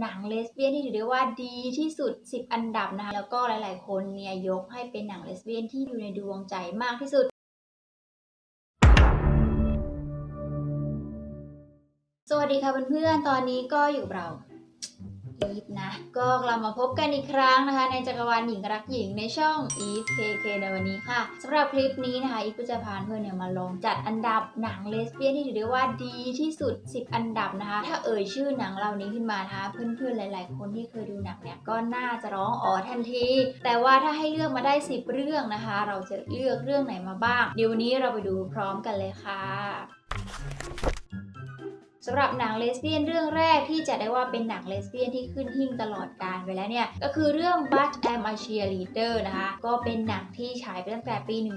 หนังเลสเบี้ยนที่ถือได้ว่าดีที่สุด 10 อันดับนะคะ แล้วก็หลายๆ คนเนี่ยยกให้เป็นหนังเลสเบี้ยนที่อยู่ในดวงใจมากที่สุด สวัสดีค่ะเพื่อนๆ ตอนนี้ก็อยู่เรา อีฟนะ ก็กลับมาพบกันอีกครั้งนะคะ ในจักรวาลหญิงรักหญิงในช่องอีฟเคเคในวันนี้ค่ะสำหรับคลิปนี้นะคะอีฟก็จะพาเพื่อนเนี่ยมาลองจัดอันดับหนังเลสเบี้ยนที่ถือได้ว่าดีที่สุด 10 อันดับนะคะ ถ้าเอ่ยชื่อหนังเหล่านี้ขึ้นมานะคะเพื่อนๆหลาย ๆ คนที่เคยดูหนังเนี่ยก็น่าจะร้องอ๋อทันที แต่ว่าถ้าให้เลือกมาได้ 10 เรื่องนะคะ เราจะเลือกเรื่องไหนมาบ้าง เดี๋ยววันนี้เราไปดูพร้อมกันเลยค่ะ สำหรับหนังเลสเบี้ยนเรื่องแรกที่จะได้ว่าเป็นหนังเลสเบี้ยนที่ขึ้นหิ่งตลอดกาลไปแล้วเนี่ย ก็คือเรื่อง But I'm a Cheerleader นะคะ ก็เป็นหนังที่ฉายไปตั้งแต่ปี 1999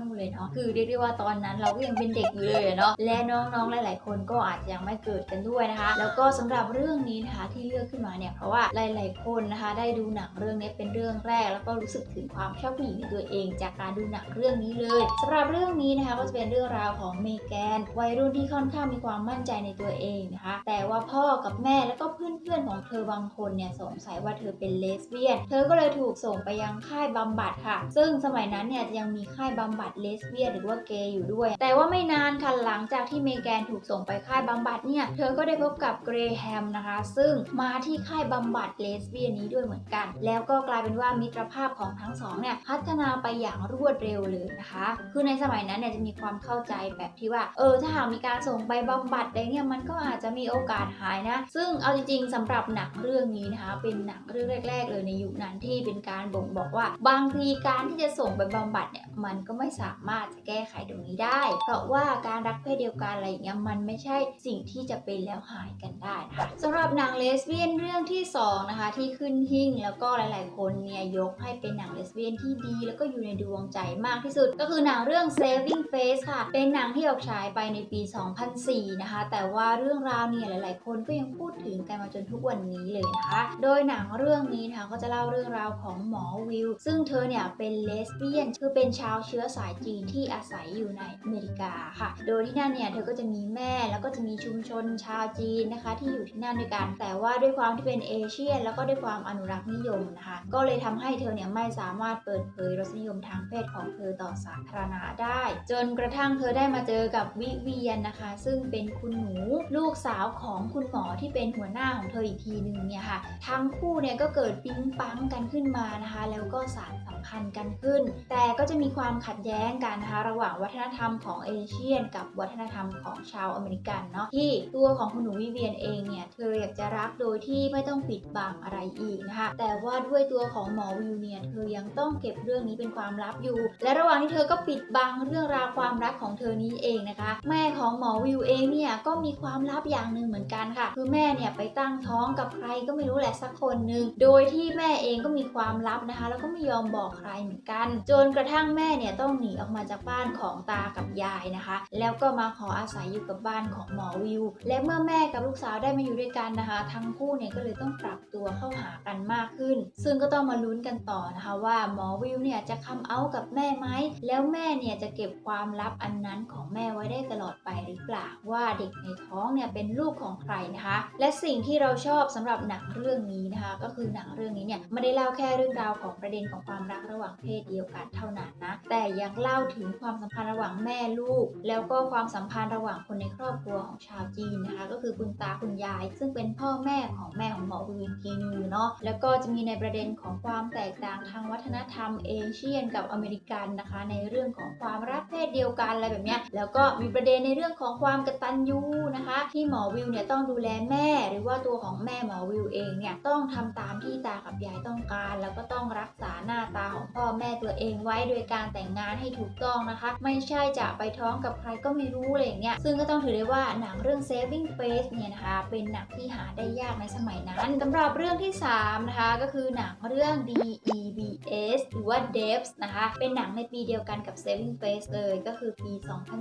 นู่นเลยเนาะ คือเรียกได้ว่าตอนนั้นเราก็ยังเป็นเด็กอยู่เลยเนาะ และน้องๆ หลาย ๆ คนก็อาจจะยังไม่เกิดกันด้วยนะคะ แล้วก็สำหรับเรื่องนี้นะคะที่เลือกขึ้นมาเนี่ยเพราะว่าหลาย ๆ คนนะคะได้ดูหนังเรื่องนี้เป็นเรื่องแรก แล้วก็รู้สึกถึงความชอบผู้หญิงในตัวเอง จากการดูหนังเรื่องนี้เลยสำหรับเรื่องนี้นะคะก็จะเป็นเรื่องราวของเมแกนวัยรุ่นที่ค่อนข้างมีความมั่นใจในตัวเองนะคะ แต่ว่าพ่อกับแม่แล้วก็เพื่อนๆของเธอบางคนเนี่ยสงสัยว่าเธอเป็นเลสเบี้ยน เธอก็เลยถูกส่งไปยังค่ายบำบัดค่ะ ซึ่งสมัยนั้นเนี่ยยังมีค่ายบำบัดเลสเบี้ยนหรือว่าเกย์อยู่ด้วย แต่ว่าไม่นานค่ะหลังจากที่เมแกนถูกส่งไปค่ายบำบัดเนี่ย เธอก็ได้พบกับเกรแฮมนะคะ ซึ่งมาที่ค่ายบำบัดเลสเบี้ยนนี้ด้วยเหมือนกัน แล้วก็กลายเป็นว่ามิตรภาพของทั้งสองเนี่ยพัฒนาไปอย่างรวดเร็วเลยนะคะ คือในสมัยนั้นเนี่ยจะมีความเข้าใจแบบที่ว่า เออถ้าหากมีการส่งไปบำบัดอะไรเนี่ยมันก็อาจจะมีโอกาสหายนะ ซึ่งเอาจริงๆสำหรับหนังเรื่องนี้นะคะ เป็นหนังเรื่องแรก ๆ เลยในยุคนั้นที่เป็นการบ่งบอกว่า บางทีการที่จะส่งไปบำบัดเนี่ยมันก็ไม่สามารถจะแก้ไขตรงนี้ได้ เพราะว่าการรักเพศเดียวกันอะไรอย่างเงี้ยมันไม่ใช่สิ่งที่จะเป็นแล้วหายกันได้นะคะสำหรับหนังเลสเบี้ยนเรื่องที่สองนะคะที่ขึ้นหิ่งแล้วก็หลายๆ คนเนี่ยยกให้เป็นหนังเลสเบี้ยนที่ดี แล้วก็อยู่ในดวงใจมากที่สุด ก็คือหนังเรื่อง Saving Face ค่ะ เป็นหนังที่ออกฉายไปในปี 2 2004 นะคะ แต่ว่าเรื่องราวเนี่ยหลาย ๆ คนก็ยังพูดถึงกันมาจนทุกวันนี้เลยนะคะ โดยหนังเรื่องนี้นะคะก็จะเล่าเรื่องราวของหมอวิลซึ่งเธอเนี่ยเป็นเลสเบี้ยน คือเป็นชาวเชื้อสายจีนที่อาศัยอยู่ในอเมริกาค่ะ โดยที่นั่นเนี่ยเธอก็จะมีแม่แล้วก็จะมีชุมชนชาวจีนนะคะ ที่อยู่ที่นั่นด้วยกัน แต่ว่าด้วยความที่เป็นเอเชียน แล้วก็ด้วยความอนุรักษ์นิยมนะคะ ก็เลยทำให้เธอเนี่ยไม่สามารถเปิดเผยรสนิยมทางเพศของเธอต่อสาธารณะได้ จนกระทั่งเธอได้มาเจอกับวิเวียนนะคะซึ่งเป็นคุณหนูลูกสาวของคุณหมอที่เป็นหัวหน้าของเธออีกทีหนึ่งเนี่ยค่ะ ทั้งคู่เนี่ยก็เกิดปิ๊งปังกันขึ้นมานะคะ แล้วก็สานสัมพันธ์กันขึ้น แต่ก็จะมีความขัดแย้งกันนะคะ ระหว่างวัฒนธรรมของเอเชียน กับวัฒนธรรมของชาวอเมริกันเนาะที่ตัวของคุณหนูวิเวียนเองเนี่ยเธออยากจะรักโดยที่ไม่ต้องปิดบังอะไรอีกนะคะ แต่ว่าด้วยตัวของหมอวิวเนี่ยเธอยังต้องเก็บเรื่องนี้เป็นความลับอยู่ และระหว่างที่เธอก็ปิดบังเรื่องราวความรักของเธอนี้เองนะคะ แม่ของหมออวิวเองเนี่ยก็มีความลับอย่างหนึ่งเหมือนกันค่ะ คือแม่เนี่ยไปตั้งท้องกับใครก็ไม่รู้แหละสักคนหนึ่งโดยที่แม่เองก็มีความลับนะคะ แล้วก็ไม่ยอมบอกใครเหมือนกัน จนกระทั่งแม่เนี่ยต้องหนีออกมาจากบ้านของตากับยายนะคะ แล้วก็มาขออาศัยอยู่กับบ้านของหมอวิว และเมื่อแม่กับลูกสาวได้มาอยู่ด้วยกันนะคะ ทั้งคู่เนี่ยก็เลยต้องปรับตัวเข้าหากันมากขึ้น ซึ่งก็ต้องมาลุ้นกันต่อนะคะว่าหมอวิวเนี่ยจะคัมเอาท์กับแม่ไหมแล้วแม่เนี่ยจะเก็บความลับอันนั้นของแม่ไว้ได้ตลอดไปหรือเปล่าว่าเด็กในท้องเนี่ยเป็นลูกของใครนะคะ และสิ่งที่เราชอบสำหรับหนังเรื่องนี้นะคะ ก็คือหนังเรื่องนี้เนี่ยไม่ได้เล่าแค่เรื่องราวของประเด็นของความรักระหว่างเพศเดียวกันเท่านั้นนะ แต่ยังเล่าถึงความสัมพันธ์ระหว่างแม่ลูก แล้วก็ความสัมพันธ์ระหว่างคนในครอบครัวของชาวจีนนะคะ ก็คือคุณตาคุณยาย ซึ่งเป็นพ่อแม่ของแม่ของหมอวิวอีทีนึงเนาะแล้วก็จะมีในประเด็นของความแตกต่างทางวัฒนธรรมเอเชียนกับอเมริกันนะคะ ในเรื่องของความรักเพศเดียวกันอะไรแบบเนี้ยแล้วก็มีประเด็นในเรื่องของความกตัญญูนะคะ ที่หมอวิวเนี่ยต้องดูแลแม่ หรือว่าตัวของแม่หมอวิวเองเนี่ยต้องทำตามที่ตากับยายต้องการ แล้วก็ต้องรักษาหน้าตาของพ่อแม่ตัวเองไว้โดยการแต่งงานให้ถูกต้องนะคะ ไม่ใช่จะไปท้องกับใครก็ไม่รู้อะไรอย่างเงี้ยซึ่งก็ต้องถือได้ว่าหนังเรื่อง Saving Face เนี่ยนะคะเป็นหนังที่หาได้ยากในสมัยนั้นสำหรับเรื่องที่สามนะคะ ก็คือหนังเรื่อง DEBS หรือว่า Devs นะคะ เป็นหนังในปีเดียวกันกับ Saving Face เลยก็คือปี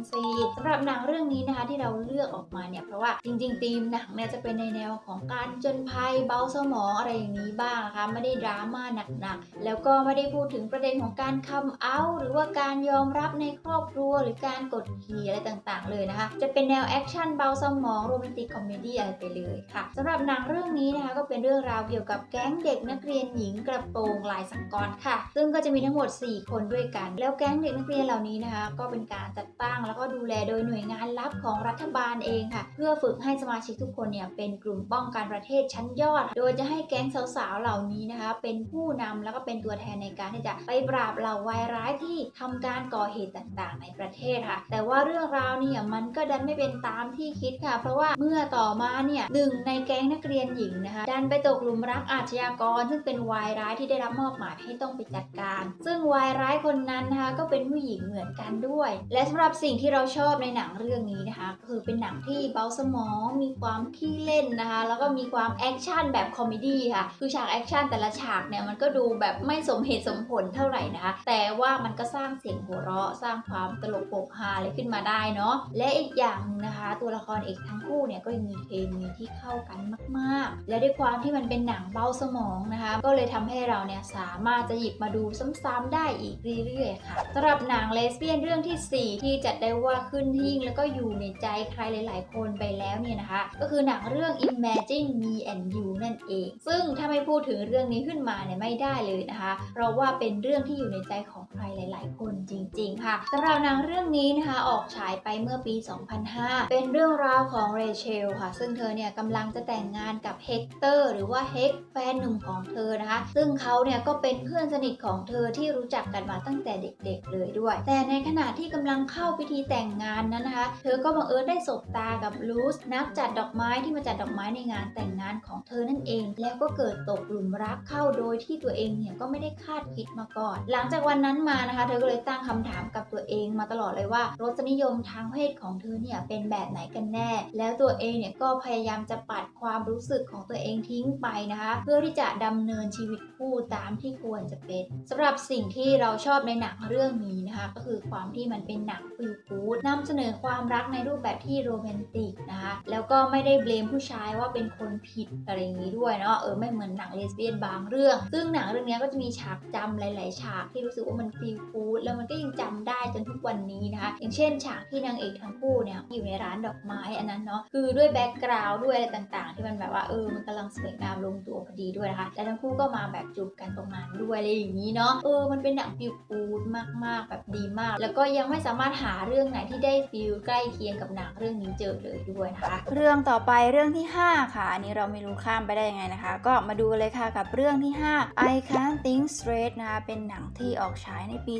2004สำหรับหนังเรื่องนี้นะคะที่เราเลือกออกมาเนี่ยเพราะว่าจริงๆธีมหนังเนี่ยจะเป็นในแนวของการจนภัยเบาสมองอะไรอย่างนี้บ้างนะคะไม่ได้ดราม่าหนักๆแล้วก็ไม่ได้พูดถึงประเด็นของการคัมเอาหรือว่าการยอมรับในครอบครัวหรือการกดขี่อะไรต่างๆ เลยนะคะ จะเป็นแนวแอคชั่นเบาสมองโรแมนติกคอมเมดี้อะไรไปเลยค่ะสำหรับหนังเรื่องนี้นะคะก็เป็นเรื่องราวเกี่ยวกับแก๊งเด็กนักเรียนหญิงกระโปรงลายสังกรค่ะ ซึ่งก็จะมีทั้งหมด 4 คนด้วยกัน แล้วแก๊งเด็กนักเรียนเหล่านี้นะคะก็เป็นการจัดตั้งแล้วก็ดูแลโดยหน่วยงานลับของรัฐบาลเองค่ะ เพื่อฝึกให้สมาชิกทุกคนเนี่ยเป็นกลุ่มป้องกันประเทศชั้นยอด โดยจะให้แก๊งสาวๆเหล่านี้นะคะ เป็นผู้นำแล้วก็เป็นตัวแทนในการที่จะไปปราบเหล่าวายร้ายที่ทำการก่อเหตุต่างๆ ในประเทศค่ะ แต่ว่าเรื่องราวเนี่ยมันก็ดันไม่เป็นตามที่คิดค่ะ เพราะว่าเมื่อต่อมาเนี่ยหนึ่งในแก๊งนักเรียนหญิงนะคะดันไปตกหลุมรักอาชญากร ซึ่งเป็นวายร้ายที่ได้รับมอบหมายให้ต้องไปจัดการ ซึ่งวายร้ายคนนั้นนะคะก็เป็นผู้หญิงเหมือนกันด้วย และสำหรับสิ่งที่เราชอบในหนังเรื่องนี้นะคะคือเป็นหนังที่เบาสมองมีความขี้เล่นนะคะ แล้วก็มีความแอคชั่นแบบคอมเมดี้ค่ะ คือฉากแอคชั่นแต่ละฉากเนี่ยมันก็ดูแบบไม่สมเหตุสมผลเท่าไหร่นะคะ แต่ว่ามันก็สร้างเสียงหัวเราะ สร้างความตลกโปกฮาอะไรขึ้นมาได้เนาะ และอีกอย่างนะคะ ตัวละครเอกทั้งคู่เนี่ยก็ยังมีเคมีที่เข้ากันมากๆ และด้วยความที่มันเป็นหนังเบาสมองนะคะ ก็เลยทำให้เราเนี่ยสามารถจะหยิบมาดูซ้ำๆได้อีกเรื่อยๆค่ะสำหรับหนังเลสเบี้ยนเรื่องทีสี่4 ที่จัดได้ว่าขึ้นหิ่งแล้วก็อยู่ในใจใครหลาย ๆ คนไปแล้วเนี่ยนะคะ ก็คือหนังเรื่อง Imagine Me and You นั่นเอง ซึ่งถ้าไม่พูดถึงเรื่องนี้ขึ้นมาเนี่ยไม่ได้เลยนะคะ เพราะว่าเป็นเรื่องที่อยู่ในใจของ ใครหลาย ๆ คนจริง ๆ ค่ะสำหรับหนังเรื่องนี้นะคะออกฉายไปเมื่อปี 2005 เป็นเรื่องราวของเรเชลค่ะ ซึ่งเธอเนี่ยกำลังจะแต่งงานกับเฮกเตอร์หรือว่าเฮกแฟนหนุ่มของเธอนะคะ ซึ่งเขาเนี่ยก็เป็นเพื่อนสนิทของเธอที่รู้จักกันมาตั้งแต่เด็ก ๆ เลยด้วย แต่ในขณะที่กำลังเข้าพิธีแต่งงานนั้นนะคะ เธอก็บังเอิญได้สบตากับลูสนักจัดดอกไม้ที่มาจัดดอกไม้ในงานแต่งงานของเธอนั่นเอง แล้วก็เกิดตกหลุมรักเข้าโดยที่ตัวเองเนี่ยก็ไม่ได้คาดคิดมาก่อน หลังจากวันนั้นมานะคะ เธอก็เลยตั้งคำถามกับตัวเองมาตลอดเลยว่ารสนิยมทางเพศของเธอเนี่ยเป็นแบบไหนกันแน่ แล้วตัวเองเนี่ยก็พยายามจะปัดความรู้สึกของตัวเองทิ้งไปนะคะ เพื่อที่จะดำเนินชีวิตคู่ตามที่ควรจะเป็นสำหรับสิ่งที่เราชอบในหนังเรื่องนี้นะคะ ก็คือความที่มันเป็นหนังฟิลกูดนำเสนอความรักในรูปแบบที่โรแมนติกนะคะแล้วก็ไม่ได้เบลมผู้ชายว่าเป็นคนผิดอะไรอย่างนี้ด้วยเนาะเออไม่เหมือนหนังเลสเบี้ยนบางเรื่อง ซึ่งหนังเรื่องนี้ก็จะมีฉากจำหลาย ๆ ฉากที่รู้สึกว่ามันฟีลกูดแล้วมันก็ยังจำได้จนทุกวันนี้นะคะ อย่างเช่นฉากที่นางเอกทั้งคู่เนี่ยอยู่ในร้านดอกไม้อันนั้นเนาะคือด้วยแบ็กกราวด์ด้วยอะไรต่างๆ ที่มันแบบว่าเออมันกำลังสวยงามลงตัวพอดีด้วยนะคะและทั้งคู่ก็มาแบบจูบกันตรงนั้นด้วยอะไรอย่างนี้เนาะเออมันเป็นหนังฟีลกูดมากๆ แบบดีมาก แล้วก็ยังไม่สามารถหาเรื่องไหนที่ได้ฟีลใกล้เคียงกับหนังเรื่องนี้เจอเลยด้วยนะคะเรื่องต่อไปเรื่องที่ 5 ค่ะอันนี้เราไม่รู้ข้ามไปได้ยังไงนะคะ ก็มาดูเลยค่ะกับเรื่องที่ 5 I Can't Think Straight นะคะเป็นหนังที่ออกฉายในปี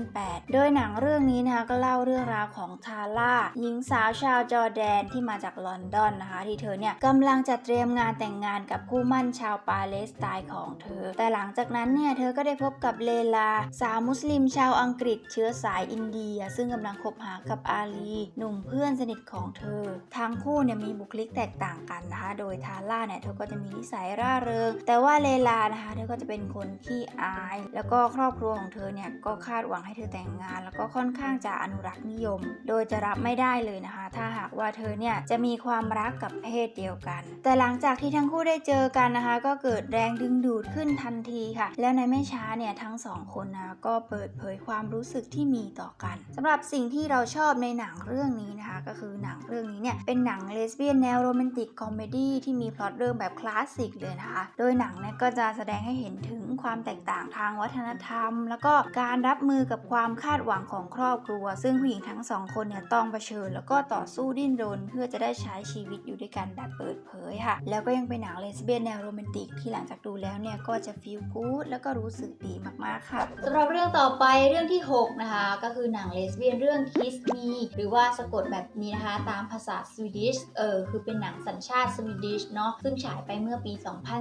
2008 โดยหนังเรื่องนี้นะคะก็เล่าเรื่องราวของทาร่าหญิงสาวชาวจอร์แดนที่มาจากลอนดอนนะคะ ที่เธอเนี่ยกำลังจะเตรียมงานแต่งงานกับคู่มั่นชาวปาเลสไตน์ของเธอ แต่หลังจากนั้นเนี่ยเธอก็ได้พบกับเลลา สาวมุสลิมชาวอังกฤษเชื้อสายอินเดีย ซึ่งกำลังคบหากับอาลี หนุ่มเพื่อนสนิทของเธอ ทั้งคู่เนี่ยมีบุคลิกแตกต่างกันนะคะ โดยทาร่าเนี่ยเธอก็จะมีนิสัยร่าเริง แต่ว่าเลลานะคะเธอก็จะเป็นคนขี้อาย แล้วก็ครอบครัวของเธอเนี่ยก็คาดหวังให้เธอแต่งงาน แล้วก็ค่อนข้างจะอนุรักษ์นิยม โดยจะรับไม่ได้เลยนะคะ ถ้าหากว่าเธอเนี่ยจะมีความรักกับเพศเดียวกัน แต่หลังจากที่ทั้งคู่ได้เจอกันนะคะ ก็เกิดแรงดึงดูดขึ้นทันทีค่ะ แล้วในไม่ช้าเนี่ยทั้งสองคนนะก็เปิดเผยความรู้สึกที่มีต่อกันสำหรับสิ่งที่เราชอบในหนังเรื่องนี้นะคะ ก็คือหนังเรื่องนี้เนี่ยเป็นหนังเลสเบี้ยนแนวโรแมนติกคอมเมดี้ที่มีพล็อตเรื่องแบบคลาสสิกเลยนะคะ โดยหนังเนี่ยก็จะแสดงให้เห็นถึงความแตกต่างทางวัฒนธรรม แล้วก็การรับมือกับความคาดหวังของครอบครัว ซึ่งผู้หญิงทั้งสองคนเนี่ยต้องเผชิญ แล้วก็ต่อสู้ดิ้นรนเพื่อจะได้ใช้ชีวิตอยู่ด้วยกันแบบเปิดเผยค่ะ แล้วก็ยังเป็นหนังเลสเบี้ยนแนวโรแมนติกที่หลังจากดูแล้วเนี่ยก็จะฟีลกู๊ดแล้วก็รู้สึกดีมากๆค่ะสำหรับเรื่องต่อไปเรื่องที่ 6 นะคะ ก็คือหนังเลสเบี้ยนเรื่อง Kiss Me หรือว่าสะกดแบบนี้นะคะ ตามภาษาสวีดิชเออคือเป็นหนังสัญชาติสวีดิชเนาะซึ่งฉายไปเมื่อปี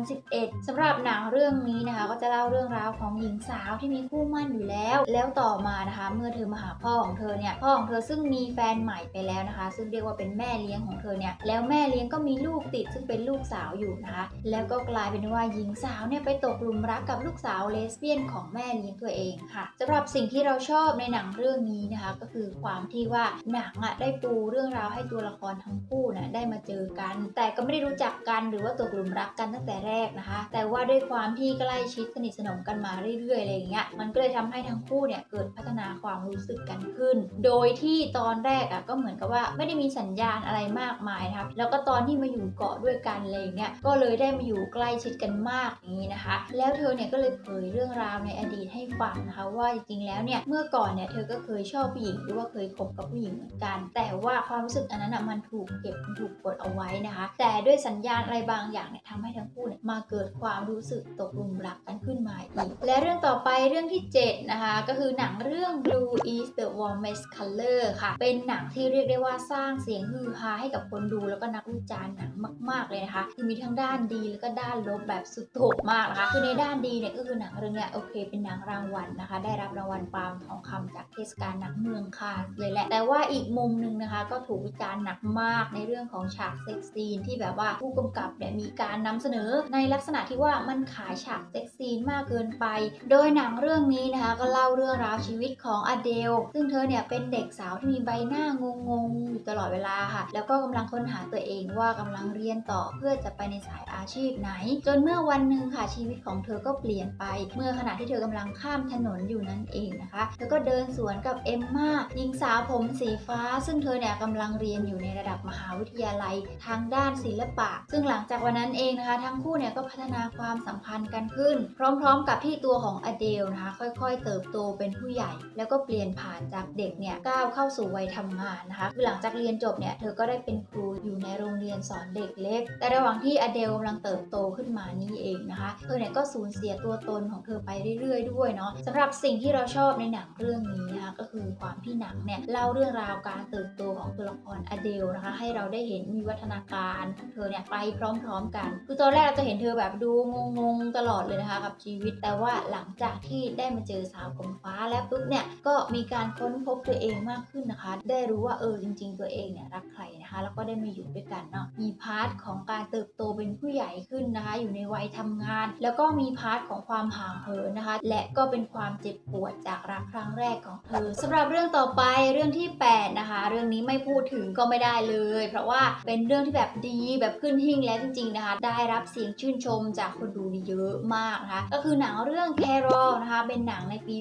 2011สำหรับหนังเรื่องนี้นะคะ ก็จะเล่าเรื่องราวของหญิงสาวที่มีคู่มั่นอยู่แล้ว แล้วต่อมานะคะ เมื่อเธอมาหาพ่อของเธอเนี่ยพ่อของเธอซึ่งมีแฟนใหม่ไปแล้วนะคะ ซึ่งเรียกว่าเป็นแม่เลี้ยงของเธอเนี่ยแล้วแม่เลี้ยงก็มีลูกติดซึ่งเป็นลูกสาวอยู่นะคะ แล้วก็กลายเป็นว่าหญิงสาวเนี่ยไปตกหลุมรักกับลูกสาวเลสเบี้ยนของแม่เลี้ยงตัวเองค่ะสำหรับสิ่งที่เราชอบในหนังเรื่องนี้นะคะ ก็คือความที่ว่าหนังอะได้ปูเรื่องราวให้ตัวละครทั้งคู่นะได้มาเจอกัน แต่ก็ไม่ได้รู้จักกันหรือว่าตกหลุมรักกันตั้งแต่แรกนะคะ แต่ว่าด้วยความที่ใกล้ชิดสนิทสนมกันมาเรื่อยๆอะไรอย่างเงี้ยมันก็เลยทำำให้ทั้งคู่เนี่ยเกิดพัฒนาความรู้สึกกันขึ้น โดยที่ตอนแรกอะก็เหมือนกับว่าไม่ได้มีสัญญาณอะไรมากมายนะครับแล้วก็ตอนที่มาอยู่เกาะด้วยกันอะไรอย่างเงี้ยก็เลยได้มาอยู่ใกล้ชิดกันมากอย่างนี้นะคะ แล้วเธอเนี่ยก็เลยเผยเรื่องราวในอดีตให้ฟังนะคะว่าจริงๆแล้วเนี่ยเมื่อก่อนเนี่ยเธอก็เคยชอบผู้หญิงหรือว่าเคยคบกับผู้หญิงเหมือนกัน แต่ว่าความรู้สึกอันนั้นอะมันถูกเก็บมันถูกกดเอาไว้นะคะ แต่ด้วยสัญญาณอะไรบางอย่างเนี่ยทำให้ทั้งคู่เนี่ยมาเกิดความรู้สึกตกหลุมรักกันขึ้นมาอีก และเรื่องต่อไปเรื่องที่ 7นะคะ ก็คือหนังเรื่อง Blue is the warmest color ค่ะ เป็นหนังที่เรียกได้ว่าสร้างเสียงฮือฮาให้กับคนดูแล้วก็นักวิจารณ์หนังมาก ๆ เลยนะคะ คือมีทั้งด้านดีแล้วก็ด้านลบแบบสุดโต่งมากนะคะ คือในด้านดีเนี่ยก็คือหนังเรื่องเนี้ยโอเค เป็นหนังรางวัลนะคะ ได้รับรางวัลปาล์มทองคำจากเทศกาลหนังเมืองคานเลยแหละ แต่ว่าอีกมุมหนึ่งนะคะ ก็ถูกวิจารณ์หนักมากในเรื่องของฉากเซ็กซีนที่แบบว่าผู้กำกับเนี่ยมีการนำเสนอในลักษณะที่ว่ามันขายฉากเซ็กซีนมากเกินไป โดยหนังเรื่องนี้นะคะก็เล่าเรื่องราวชีวิตของอเดล ซึ่งเธอเนี่ยเป็นเด็กสาวที่มีใบหน้างงๆอยู่ตลอดเวลาค่ะ แล้วก็กำลังค้นหาตัวเองว่ากำลังเรียนต่อเพื่อจะไปในสายอาชีพไหน จนเมื่อวันหนึ่งค่ะชีวิตของเธอก็เปลี่ยนไป เมื่อขณะที่เธอกำลังข้ามถนนอยู่นั่นเองนะคะเธอก็เดินสวนกับเอมมาหญิงสาวผมสีฟ้า ซึ่งเธอเนี่ยกำลังเรียนอยู่ในระดับมหาวิทยาลัยทางด้านศิลปะ ซึ่งหลังจากวันนั้นเองนะคะ ทั้งคู่เนี่ยก็พัฒนาความสัมพันธ์กันขึ้น พร้อมๆ กับที่ตัวของอเดลนะคะค่อยๆเติบโตเป็นผู้ใหญ่ แล้วก็เปลี่ยนผ่านจากเด็กเนี่ยก้าวเข้าสู่วัยทำงานนะคะคือหลังจากเรียนจบเนี่ยเธอก็ได้เป็นครูอยู่ในโรงเรียนสอนเด็กเล็ก แต่ระหว่างที่อเดลกำลังเติบโตขึ้นมานี่เองนะคะ เธอเนี่ยก็สูญเสียตัวตนของเธอไปเรื่อยๆ ด้วยเนาะสำหรับสิ่งที่เราชอบในหนังเรื่องนี้นะคะก็คือความที่หนังเนี่ยเล่าเรื่องราวการเติบโตของตัวละครอเดลนะคะ ให้เราได้เห็นมีวัฒนาการของเธอเนี่ยไปพร้อมๆ กัน คือตอนแรกเราจะเห็นเธอแบบดูงงๆตลอดเลยนะคะกับชีวิต แต่ว่าหลังจากที่ได้มาเจอสาวผมฟ้าแล้วปุ๊บเนี่ยก็มีการค้นพบตัวเองมากขึ้นนะคะ ได้รู้ว่าเออจริง ๆ ตัวเองเนี่ยรักใครนะคะ แล้วก็ได้มาอยู่ด้วยกันเนาะมีพาร์ทของการเติบโตเป็นผู้ใหญ่ขึ้นนะคะ อยู่ในวัยทำงาน แล้วก็มีพาร์ทของความห่างเหินนะคะ และก็เป็นความเจ็บปวดจากรักครั้งแรกของเธอสำหรับเรื่องต่อไปเรื่องที่ 8 นะคะ เรื่องนี้ไม่พูดถึงก็ไม่ได้เลย เพราะว่าเป็นเรื่องที่แบบดีแบบขึ้นหิ่งแล้วจริง ๆนะคะ ได้รับเสียงชื่นชมจากคนดูเยอะมากนะคะก็คือหนังเรื่อง Carol นะคะเป็นหนังในปี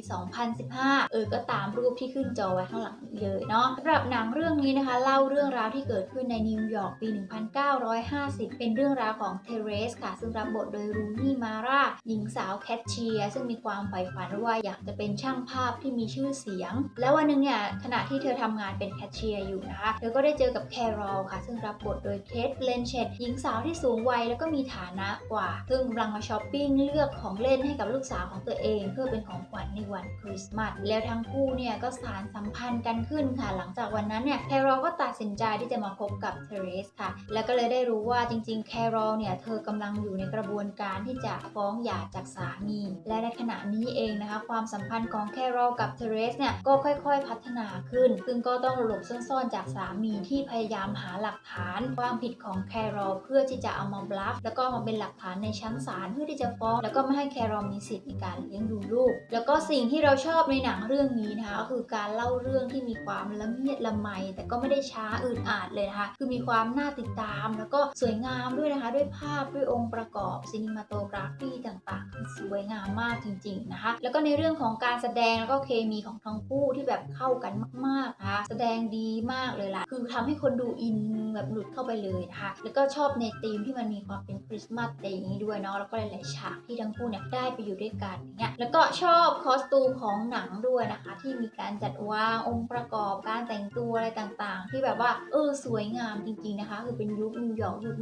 2015 เออ ก็ตามรูปที่ขึ้นจอไว้ข้างหลังเลยเนาะสำหรับหนังเรื่องนี้นะคะ เล่าเรื่องราวที่เกิดขึ้นในนิวยอร์กปี 1950 เป็นเรื่องราวของเทเรสค่ะ ซึ่งรับบทโดยรูนี่มาร่า หญิงสาวแคทเชียร์ ซึ่งมีความใฝ่ฝันว่าอยากจะเป็นช่างภาพที่มีชื่อเสียง แล้ววันหนึงเนี่ยขณะที่เธอทำงานเป็นแคทเชียร์อยู่นะคะ เธอก็ได้เจอกับแครอลค่ะ ซึ่งรับบทโดยเคทเลนเชตหญิงสาวที่สูงวัยแล้วก็มีฐานะกว่า ซึ่งกำลังมาช้อปปิ้งเลือกของเล่นให้กับลูกสาวของตัวเอง เพื่อเป็นของขวัญในวันคริสต์มาสแล้วทั้งคู่เนี่ยก็สานสัมพันธ์กันขึ้นค่ะ หลังจากวันนั้นเนี่ยแครอลก็ตัดสินใจที่จะมาคบกับเทเรสค่ะ แล้วก็เลยได้รู้ว่าจริงๆ แครอลเนี่ยเธอกำลังอยู่ในกระบวนการที่จะฟ้องหย่าจากสามี และในขณะนี้เองนะคะ ความสัมพันธ์ของแครอลกับเทเรสเนี่ยก็ค่อยๆ พัฒนาขึ้น ซึ่งก็ต้องหลบซ่อนๆ จากสามีที่พยายามหาหลักฐานความผิดของแครอลเพื่อที่จะเอามาบลัฟแล้วก็มาเป็นหลักฐานในชั้นศาลเพื่อที่จะฟ้อง แล้วก็ไม่ให้แครอลมีสิทธิ์ในการเลี้ยงดูลูกแล้วก็สิ่งที่เราชอบในหนังเรื่องนี้นะคะก็คือการเล่าเรื่องที่มีความละเมียดละไม แต่ก็ไม่ได้ช้าอืดอาดเลยนะคะ คือมีความน่าติดตาม แล้วก็สวยงามด้วยนะคะ ด้วยภาพด้วยองค์ประกอบซินิมาโตกราฟีต่างๆ สวยงามมากจริง ๆนะคะ แล้วก็ในเรื่องของการแสดงแล้วก็เคมีของทั้งคู่ที่แบบเข้ากันมากๆนะคะแสดงดีมากเลยล่ะ คือทำให้คนดูอินแบบหลุดเข้าไปเลยนะคะ แล้วก็ชอบในธีมที่มันมีความเป็นคริสต์มาสอะไรอย่างนี้ด้วยเนาะแล้วก็หลายๆฉากที่ทั้งคู่เนี่ยได้ไปอยู่ด้วยกันอย่างเงี้ยแล้วก็ชอบคอสตูมของหนังด้วยนะคะ ที่มีการจัดวางองค์ประกอบการแต่งตัวอะไรต่างๆ ที่แบบว่าเออสวยงามจริงๆนะคะ คือเป็นยุคนิวยอร์กยุค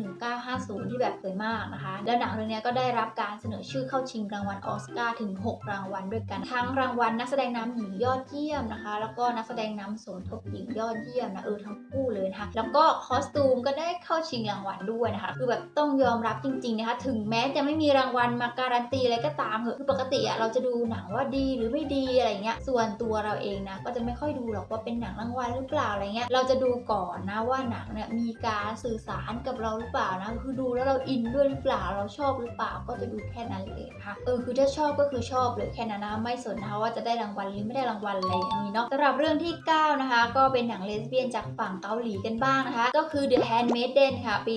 1950 ที่แบบสวยมากนะคะ แล้วหนังเรื่องนี้ก็ได้รับการเสนอชื่อเข้าชิงรางวัลออสการ์ถึง 6 รางวัลด้วยกันทั้งรางวัลนักแสดงนำหญิงยอดเยี่ยมนะคะ แล้วก็นักแสดงนำสมทบหญิงยอดเยี่ยมนะเออทั้งคู่เลยนะคะแล้วก็คอสตูมก็ได้เข้าชิงรางวัลด้วยนะคะ คือแบบต้องยอมรับจริงๆนะคะ ถึงแม้จะไม่มีรางวัลมาการันตีอะไรก็ตามเหอะคือปกติอะเราจะดูหนังว่าดีหรือไม่ดีอะไรเงี้ย ส่วนตัวเราเองนะก็จะไม่ค่อยดูหรอกว่าเป็นหนังรางวัลหรือเปล่าอะไรเงี้ย เราจะดูก่อนนะว่าหนังเนี่ยมีการสื่อสารกับเราหรือเปล่านะ คือดูแล้วเราอินด้วยหรือเปล่า เราชอบหรือเปล่า ก็จะดูแค่นั้นเลยนะคะเออคือถ้าชอบก็คือชอบเลยแค่นั้นนะ ไม่สนนะคะว่าจะได้รางวัลหรือไม่ได้รางวัลอะไรอย่างนี้เนาะสำหรับเรื่องที่ 9 นะคะ ก็เป็นหนังเลสเบี้ยนจากฝั่งเกาหลีกันบ้างนะคะ ก็คือ The Handmaiden ค่ะ ปี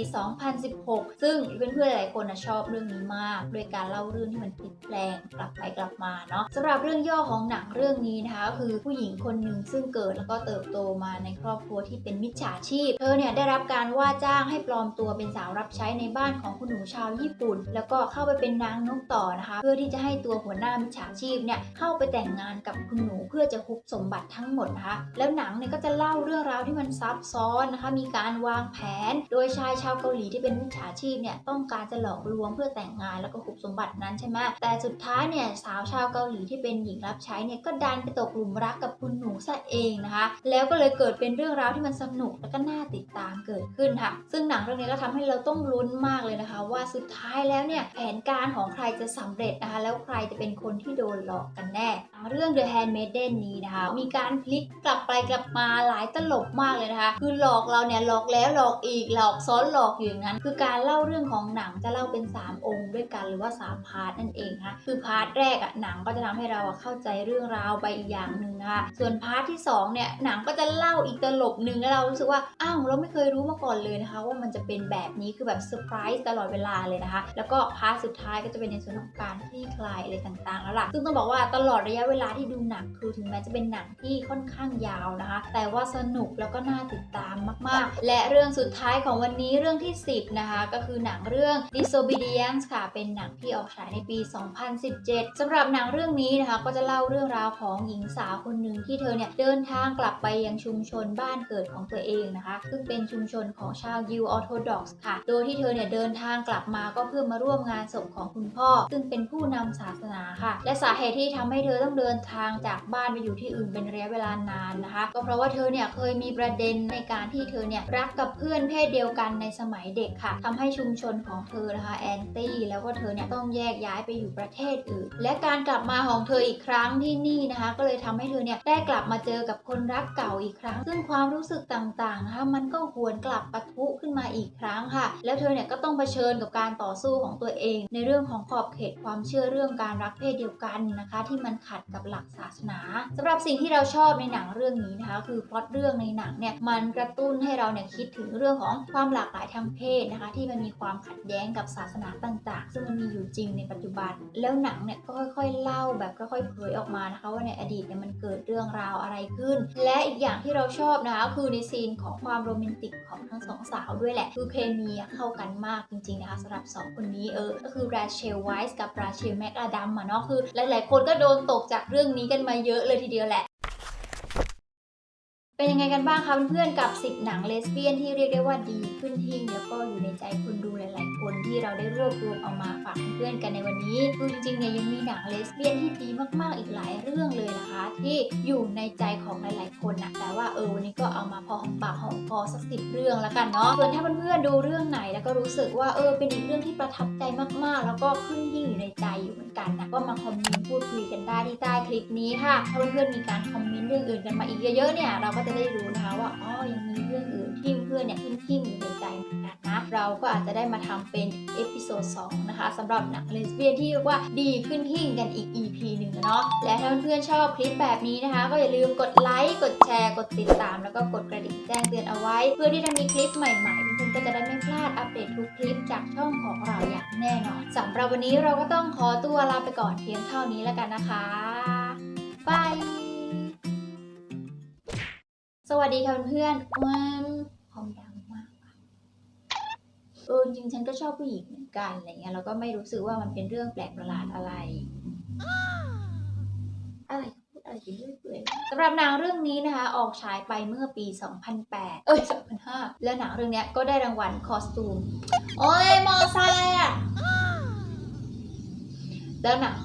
2016 ซึ่งเพื่อนๆหลายคนนะชอบเรื่องนี้มาก โดยการเล่าเรื่องที่มันพลิกแปลงกลับไปกลับมาเนาะสำหรับเรื่องย่อของหนังเรื่องนี้นะคะก็คือผู้หญิงคนหนึ่งซึ่งเกิดแล้วก็เติบโตมาในครอบครัวที่เป็นมิจฉาชีพ เธอเนี่ยได้รับการว่าจ้างให้ปลอมตัวเป็นสาวรับใช้ในบ้านของคุณหนูชาวญี่ปุ่น แล้วก็เข้าไปเป็นนางนกต่อนะคะ เพื่อที่จะให้ตัวหัวหน้ามิจฉาชีพเนี่ยเข้าไปแต่งงานกับคุณหนูเพื่อจะคุบสมบัติทั้งหมดนะคะ แล้วหนังเนี่ยก็จะเล่าเรื่องราวที่มันซับซ้อนนะคะ มีการวางแผน โดยชายชาวเกาหลีที่เป็นมิจฉาชีพเนี่ยต้องการจะหลอกลวงเพื่อแต่งงานแล้วก็คุบสมบัตินั้นใช่ไหมแต่สุดท้ายเนี่ยสาวชาวเกาหลีที่เป็นหญิงรับใช้เนี่ยก็ดันไปตกหลุมรักกับคุณหนูซะเองนะคะ แล้วก็เลยเกิดเป็นเรื่องราวที่มันสนุกแล้วก็น่าติดตามเกิดขึ้นค่ะ ซึ่งหนังเรื่องนี้ก็ทำให้เราต้องลุ้นมากเลยนะคะ ว่าสุดท้ายแล้วเนี่ยแผนการของใครจะสำเร็จนะคะ แล้วใครจะเป็นคนที่โดนหลอกกันแน่เรื่อง The Handmaiden นี้นะคะ มีการพลิกกลับไปกลับมาหลายตลบมากเลยนะคะ คือหลอกเราเนี่ยหลอกแล้วหลอกอีกหลอกซ้อนหลอกอยู่อย่างนั้น คือการเล่าเรื่องของหนังจะเล่าเป็น 3 องค์ด้วยกันหรือว่า 3 พาร์ทนั่นเองนะคะคือพาร์ทแรกอะหนังก็จะทำให้เราเข้าใจเรื่องราวไปอีกอย่างหนึ่งนะคะส่วนพาร์ทที่สองเนี่ยหนังก็จะเล่าอีกตลบหนึ่งแล้วเรารู้สึกว่าอ้าวเราไม่เคยรู้มาก่อนเลยนะคะ ว่ามันจะเป็นแบบนี้คือแบบเซอร์ไพรส์ตลอดเวลาเลยนะคะ แล้วก็พาร์ทสุดท้ายก็จะเป็นในส่วนของการคลี่คลายอะไรต่างๆ แล้วล่ะซึ่งต้องบอกว่าตลอดระยะเวลาที่ดูหนังคือถึงแม้จะเป็นหนังที่ค่อนข้างยาวนะคะ แต่ว่าสนุกแล้วก็น่าติดตามมากๆ และเรื่องสุดท้ายของวันนี้เรื่องที่ 10 นะคะ ก็คือหนังเรื่อง Disobedience ค่ะเป็นหนังที่ออกฉายในปี 2017สำหรับหนังเรื่องนี้นะคะก็จะเล่าเรื่องราวของหญิงสาวคนหนึ่งที่เธอเนี่ยเดินทางกลับไปยังชุมชนบ้านเกิดของตัวเองนะคะ ซึ่งเป็นชุมชนของชาวยิวออร์โธดอกซ์ค่ะ โดยที่เธอเนี่ยเดินทางกลับมาก็เพื่อมาร่วมงานศพของคุณพ่อ ซึ่งเป็นผู้นำศาสนาค่ะ และสาเหตุที่ทำให้เธอต้องเดินทางจากบ้านไปอยู่ที่อื่นเป็นระยะเวลานานนะคะ ก็เพราะว่าเธอเนี่ยเคยมีประเด็นในการที่เธอเนี่ยรักกับเพื่อนเพศเดียวกันในสมัยเด็กค่ะทำให้ชุมชนของเธอนะคะแอนตี้แล้วก็เธอเนี่ยต้องแยกย้ายไปอยู่ประเทศอื่น และการกลับมาของเธออีกครั้งที่นี่นะคะ ก็เลยทำให้เธอเนี่ยได้กลับมาเจอกับคนรักเก่าอีกครั้ง ซึ่งความรู้สึกต่างๆนะคะมันก็หวนกลับปะทุขึ้นมาอีกครั้งค่ะ แล้วเธอเนี่ยก็ต้องเผชิญกับการต่อสู้ของตัวเอง ในเรื่องของขอบเขตความเชื่อเรื่องการรักเพศเดียวกันนะคะ ที่มันขัดกับหลักศาสนาสำหรับสิ่งที่เราชอบในหนังเรื่องนี้นะคะ คือพล็อตเรื่องในหนังเนี่ยมันกระตุ้นให้เราเนี่ยคิดถึงเรื่องของความหลากหลายทางเพศนะคะ ที่มันมีความขัดแย้งกับศาสนาต่าง ๆ ซึ่งมันมีอยู่จริงในปัจจุบัน แล้วหนังเนี่ยก็ค่อย ๆ เล่าแบบค่อยๆเผยออกมานะคะว่าในอดีตเนี่ยมันเกิดเรื่องราวอะไรขึ้น และอีกอย่างที่เราชอบนะคะคือในซีนของความโรแมนติกของทั้งสองสาวด้วยแหละคือเคมีเข้ากันมากจริงๆนะคะสำหรับสองคนนี้เออก็คือราเชลไวส์กับราเชลแมกอาดัมอะเนาะคือหลายๆคนก็โดนตกจากเรื่องนี้กันมาเยอะเลยทีเดียวแหละ เป็นยังไงกันบ้างคะเพื่อนๆกับ 10 หนังเลสเบี้ยนที่เรียกได้ว่าดีขึ้นหิ่งแล้วก็อยู่ในใจคนดูหลาย ๆ คนที่เราได้รวบรวมเอามาฝากเพื่อนๆกันในวันนี้คือจริงๆเนี่ยยังมีหนังเลสเบี้ยนที่ดีมากๆอีกหลายเรื่องเลยนะคะ ที่อยู่ในใจของหลาย ๆ คนนะแต่ว่าเออวันนี้ก็เอามาพอหอมปากหอมคอสักสิบเรื่องแล้วกันเนาะส่วนถ้าเพื่อนๆดูเรื่องไหนแล้วก็รู้สึกว่าเออเป็นอีกเรื่องที่ประทับใจมากๆ แล้วก็ขึ้นหิ่งอยู่ในใจอยู่เหมือนกันนะก็มาคอมเมนต์พูดคุยกันได้ที่ใต้คลิปนี้ค่ะถ้าเพื่อนๆมีการคอมเมนต์เรื่องอื่นกันมาอีกเยอะๆเนี่ยเราก็จะได้รู้นะคะว่าอ๋อยังมีเรื่องอื่นที่เพื่อนเนี่ยขึ้นทิ้งอยู่ในใจนกันนะเราก็อาจจะได้มาทำเป็นเอพิโซด2นะคะสำหรับหนังเลสเบี้ยนที่เรียกว่าดีขึ้นทิ้งกันอีก EP หนึ่งเนาะและถ้าเพื่อนๆชอบคลิปแบบนี้นะคะ ก็อย่าลืมกดไลค์กดแชร์กดติดตาม แล้วก็กดกระดิ่งแจ้งเตือนเอาไว้ เพื่อที่จะมีคลิปใหม่ๆเพื่อนๆก็จะได้ไม่พลาดอัปเดตทุกคลิปจากช่องของเราอย่างแน่นอนสำหรับวันนี้เราก็ต้องขอตัวลาไปก่อนเพียงเท่านี้แล้วกันนะคะบาย สวัสดีค่ะเพื่อนๆว้ามพอมดังมากว่ะเออจริงๆฉันก็ชอบผู้หญิงเหมือนกันอะไรเงี้ยแล้วก็ไม่รู้สึกว่ามันเป็นเรื่องแปลกประหลาดอะไร อะไรพูดอะไรกันเรื่อยเปื่อยสำหรับหนังเรื่องนี้นะคะ ออกฉายไปเมื่อปี 2008 เอ้ย 2005 และหนังเรื่องเนี้ยก็ได้รางวัลคอสตูม โอ้ยมอไซค์อะแล้วหนัง